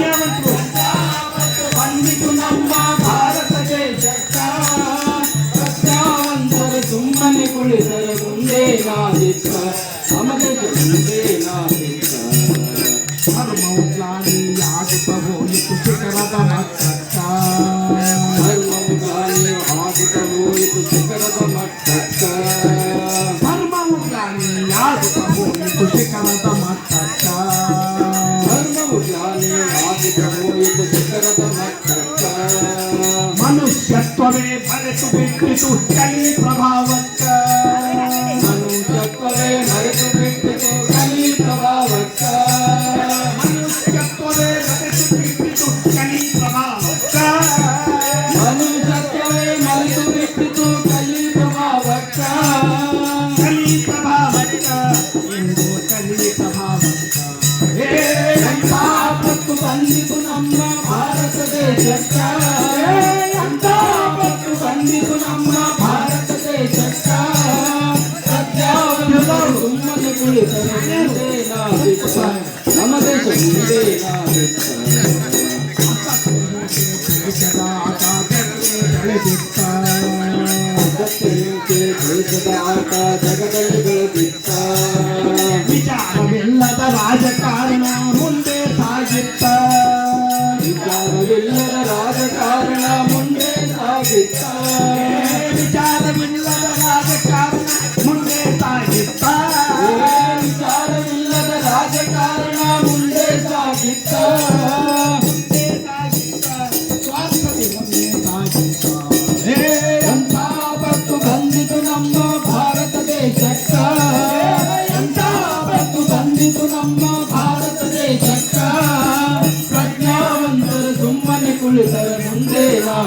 ಪ್ರಜ್ಞಾವಂತರು ಬಂದಿತು ನಮ್ಮ ಭಾರತ ದೇಶಕ್ಕ ಪ್ರಜ್ಞಾವಂತರು ಸುಮ್ಮನೆ ಕುಳಿತರೆ ಮುಂದೆ ನಾದಿತ್ತ ನಮ್ಮ ದೇಶ ಮುಂದೆ ನಾದಿತ್ತ ಧರ್ಮವು ಗ್ಲಾನಿಯಾಗುತ್ತ ಹೋಯಿತು ಶಿಖರದ ಮಟ್ಟಕ್ಕ ಧರ್ಮವು ಗಾಳಿ ಆಗುತ್ತ ಹೋಯಿತು ಶಿಖರದ भवे भरतु विकृतु कलिप्रभावत् ನಾವಿತ್ತ ನಮ್ಮ ದೇಶ ಮುಂದೆ ನಾವಿತ್ತ ದೇಶದ ಆಕಾಶಕ್ಕೆ ಬೆಳೆದಿತ್ತ ಸತ್ಯಕ್ಕೆ ದೇಶದ ಆಟ ಜಗದಲ್ಲಿ ಬೆಳೆದಿತ್ತ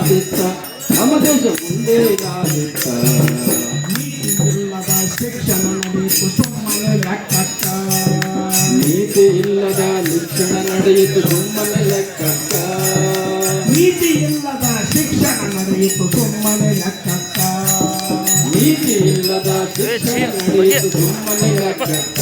ನಾದಿತ್ತ ನಮ್ಮ ದೇಶ ಮುಂದೆ ಆಗುತ್ತ ನೀತಿಯಿಲ್ಲದ ಶಿಕ್ಷಣ ನಡೆಯಿತು ಸುಮ್ಮನೆ ಲೆಕ್ಕಕ್ಕ. ನೀತಿ ಇಲ್ಲದ ಶಿಕ್ಷಣ ನಡೆಯಿತು ಸುಮ್ಮನೆ ಲೆಕ್ಕಕ್ಕ. ನೀತಿ ಇಲ್ಲದ ಶಿಕ್ಷಣ ನಡೆಯಿತು ಸುಮ್ಮನೆ ಲೆಕ್ಕಕ್ಕ. ನೀತಿ ಇಲ್ಲದ ಶಿಕ್ಷಣ ನಡೆಯಿತು ಸುಮ್ಮನೆ ಲೆಕ್ಕಕ್ಕ.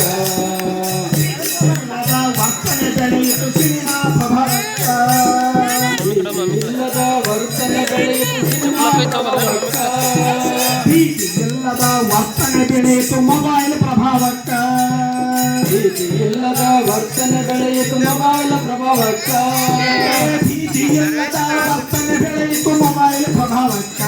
ಇಲ್ಲದ ವರ್ತನೆ ಬೆಳೆಯಿತು ಮೊಬೈಲ್ ಪ್ರಭಾವಕ್ಕ ನೀತಿ ಇಲ್ಲದ ವರ್ತನೆ ಬೆಳೆಯಿತು ಮೊಬೈಲ್ ಪ್ರಭಾವಕ್ಕ ಭೀತಿ ಇಲ್ಲದ ವರ್ತನೆ ಬೆಳೆಯಿತು ಮೊಬೈಲ್ ಪ್ರಭಾವಕ್ಕ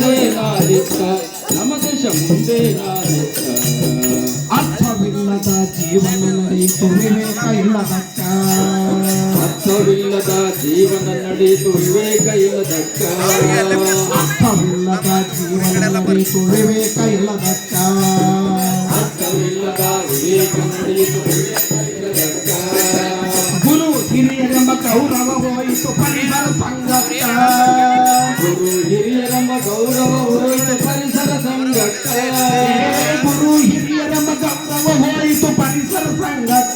ಮುಂದೆ ನಾದಿತ್ತ ನಮ್ಮ ದೇಶ ಮುಂದೆ ನಾದಿತ್ತ ಅರ್ಥವಿಲ್ಲದ ಜೀವನ ನಡೆಯಿತು ವಿವೇಕ ಇಲ್ಲದಕ್ಕ ಅರ್ಥವಿಲ್ಲದ ಜೀವನ ನಡೆಯಿತು ವಿವೇಕ ಇಲ್ಲದಕ್ಕ ಅರ್ಥವಿಲ್ಲದ ಜೀವನ ನಡೆಯಿತು ವಿವೇಕ ಇಲ್ಲದಕ್ಕ ಅರ್ಥವಿಲ್ಲದ ವಿವೇಕ ನಡೆಯಿತು ಗುರು ಹಿರಿಯರೆಂಬ ಗೌರವ ಹೋಯಿತು ಪರಿಸರ ಸಂಘಕ್ಕ. Ranga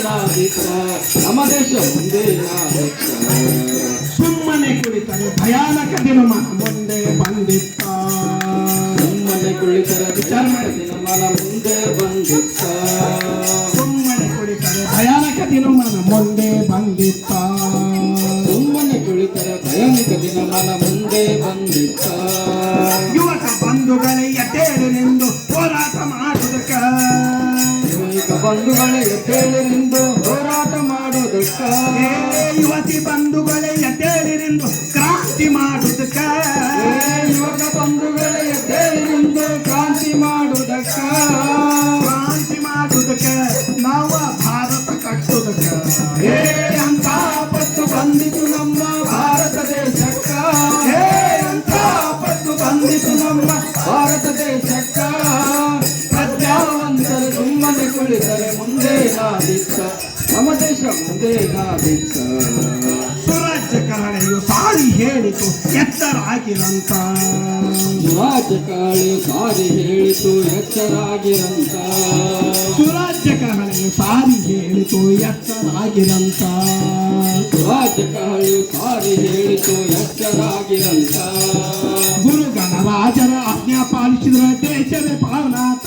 ನಮ್ಮ ದೇಶ ಮುಂದೆ ಸುಮ್ಮನೆ ಕುಳಿತರೆ ಭಯಾನಕ ದಿನಮಾನ ಮುಂದೆ ಬಂದಿತ್ತ. ಸುಮ್ಮನೆ ಕುಳಿತರ ವಿಚಾರ ದಿನಮಾನ ಮುಂದೆ ಬಂದಿತ್ತ. ಸುಮ್ಮನೆ ಕುಳಿತರೆ ಭಯಾನಕ ದಿನಮಾನ ಮುಂದೆ ಬಂದಿತ್ತ. ಸುಮ್ಮನೆ ಕುಳಿತರೆ ಭಯಾನಕ ದಿನಮಾನ ಮುಂದೆ ಬಂದಿತ್ತ. ಯುವಕ ಬಂಧುಗಳೇ ನಿಂದು ಹೋರಾಟ ಮಾಡುವುದಕ್ಕ. ಯುವಕ ಬಂಧುಗಳೇ ಮಾಡೋದಕ್ಕ ಏ ಯುವತಿ ಬಂಧುಗಳೇ ಎದ್ದೇಳಿರಿಂದು ಕ್ರಾಂತಿ ಮಾಡುವುದಕ್ಕ ಯುವಕ ಬಂಧುಗಳೇ ಎದ್ದೇಳಿರಿಂದು ಕ್ರಾಂತಿ ಮಾಡುವುದಕ್ಕ ಕ್ರಾಂತಿ ಮಾಡುವುದಕ್ಕ ನಾವು ಭಾರತ ಕಟ್ಟುವುದಕ್ಕ ಏ ಅಂತ ಆಪತ್ತು ಬಂದಿತು ನಮ್ಮ ಭಾರತ ದೇಶಕ್ಕ. ಏ ಅಂತ ಆಪತ್ತು ಬಂದಿತು ನಮ್ಮ ಭಾರತ ದೇಶಕ್ಕ. ಪ್ರಜ್ಞಾವಂತರು ಸುಮ್ಮನೆ ಕುಳಿತರೆ ಮುಂದೆ ಸಾಧಿಸ್ತ ದೇಶ ಮುಂದೆ ನಾದಿತ್ತ ಸುರಾಜ್ಯಕರಣೆಯು ಸಾರಿ ಹೇಳಿತು ಎತ್ತರಾಗಿರಂತ ರಾಜಕಾಳಿ ಸಾರಿ ಹೇಳಿತು ಎಚ್ಚರಾಗಿರಂತ. ಸುರಾಜ್ಯಕರಣೆಯು ಸಾರಿ ಹೇಳಿತು ಎತ್ತರಾಗಿರಂತ ರಾಜಕಾಳಿ ಸಾರಿ ಹೇಳಿತು ಎಚ್ಚರಾಗಿರಂತ. ಗುರು ಗಣರಾಜರ ಆಜ್ಞಾ ಪಾಲಿಸಿದ್ರ ದೇಶವೇ ಪಾವನಾಥ.